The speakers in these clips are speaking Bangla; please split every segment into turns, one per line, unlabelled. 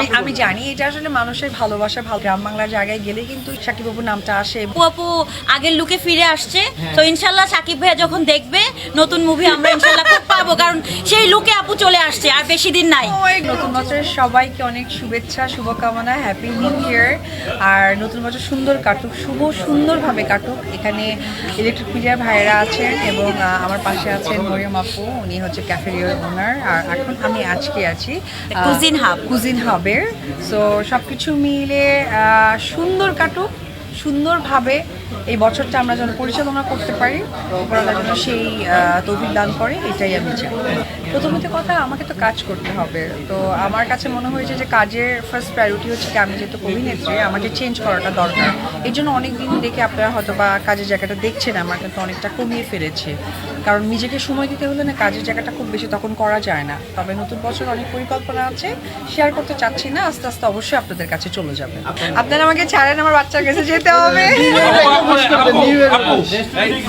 আমি- জানি এটা আসলে মানুষের ভালোবাসা ভালো গ্রাম বাংলার জায়গায় গেলে কিন্তু সাকিব বাবুর নামটা আসে।
আপু আপু আগের লুকে ফিরে আসছে। তো ইনশাল্লাহ সাকিব ভাইয়া যখন দেখবে নতুন মুভি আমরা ইনশাল্লাহ খুব পাবো কারণ সেই লুকে আপু চলে আসছে আর বেশি দিন নাই।
নতুন বছরের সবাইকে অনেক শুভেচ্ছা শুভকামনা হ্যাপি নিউ ইয়ার আর নতুন বছর সুন্দর কাটুক শুভ সুন্দরভাবে কাটুক। এখানে ইলেকট্রিক মিডিয়ার ভাইয়েরা আছেন এবং আমার পাশে আছেন মরিয়ম আপু উনি হচ্ছে ক্যাফেরিয়ার ওনার আর এখন আমি আজকে আছি
কুজিন হাব
কুজিন হাবের সো সব কিছু মিলে সুন্দর কাটুক। সুন্দরভাবে এই বছরটা আমরা যেন পরিচালনা করতে পারি উপরালা যেন সেই তৌফিক দান করে এটাই আমি চাই। প্রথমত কথা আমাকে তো কাজ করতে হবে। তো আমার কাছে মনে হয়েছে যে কাজের ফার্স্ট প্রায়োরিটি হচ্ছে কি আমি যেহেতু অভিনেত্রী আমাকে চেঞ্জ করাটা দরকার। এই জন্য অনেক দিন দেখে আপনারা হয়তো বা কাজের জায়গাটা দেখছেন আমার কিন্তু অনেকটা কমিয়ে ফেলেছে। কারণ নিজেকে সময় দিতে হলে না কাজের জায়গাটা খুব বেশি তখন করা যায় না। তবে নতুন বছর অনেক পরিকল্পনা আছে শেয়ার করতে চাচ্ছি না আস্তে আস্তে অবশ্যই আপনাদের কাছে চলে যাবে। আপনারা আমাকে ছাড়েন আমার বাচ্চার কাছে যেতে হবে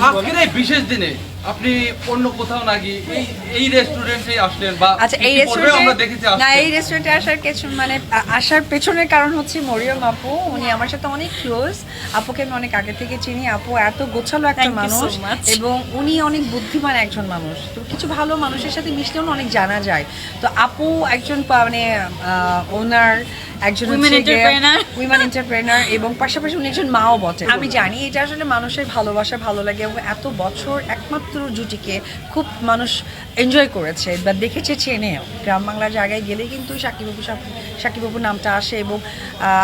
আজকের এই বিশেষ দিনে আপনি অন্য কোথাও না গিয়ে এই এই রেস্টুরেন্টে আসলেন বা
আচ্ছা এই
ইতিপূর্বে আমরা দেখেছি
রেস্টুরেন্টে না এই রেস্টুরেন্টে আসার কিছু মানে আসার পেছনের কারণ হচ্ছে মরিয়ম আপু উনি আমার সাথে অনেক ক্লোজ আপুকে আমি অনেক আগে থেকে চিনি আপু এত গোছালো একটা মানুষ এবং উনি অনেক বুদ্ধিমান একজন মানুষ তো কিছু ভালো মানুষের সাথে মিশলেও অনেক জানা যায় তো আপু একজন মানে ওনার একজন
উইমেন এন্টারপ্রেনার
উইমেন এন্টারপ্রেনার এবং পাশাপাশি উনি একজন মাও বটে। আমি জানি এটা আসলে মানুষের ভালোবাসা ভালো লাগে এবং এত বছর একমাত্র জুটিকে খুব মানুষ এনজয় করেছে বা দেখেছে চেনেও গ্রাম বাংলার জায়গায় গেলে কিন্তু সাকিববাবু শাকিবাবুর নামটা আসে এবং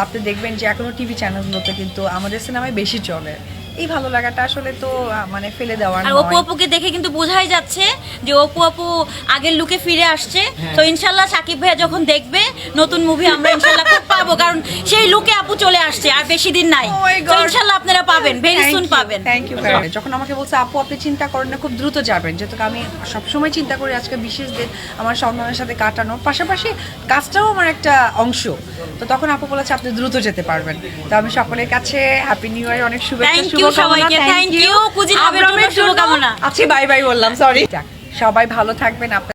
আপনি দেখবেন যে এখনও টিভি চ্যানেলগুলোতে কিন্তু আমাদের সিনেমায় বেশি চলে। এই ভালো লাগাটা আসলে তো মানে ফেলে দেওয়ার
আর অপু আপুকে দেখে কিন্তু বোঝাই যাচ্ছে যে অপু আপু আগের লুকে ফিরে আসছে।
হ্যাঁ।
তো ইনশাল্লাহ সাকিব ভাইয়া যখন দেখবে নতুন মুভি আমরা ইনশাল্লাহ খুব পাবো কারণ সেই লুকে আপু চলে আসছে আর বেশি দিন নাই।
Oh
তো. ইনশাল্লাহ আপনারা পাবেন ভেরি সুন পাবেন।
থ্যাংক ইউ যখন আমাকে বলছে আপু আপনি চিন্তা করেন না খুব দ্রুত যাবেন। যেহেতু আমি সবসময় চিন্তা করি আজকে বিশেষ দিন আমার সন্তানের সাথে কাটানো পাশাপাশি কাজটাও আমার একটা অংশ। তো তখন আপু বলেছে আপনি দ্রুত যেতে পারবেন। তো আমি সকলের কাছে হ্যাপি নিউ ইয়ার অনেক শুভেচ্ছা
শুভকামনা।
আচ্ছা বাই বাই বললাম সরি সবাই ভালো থাকবেন আপনার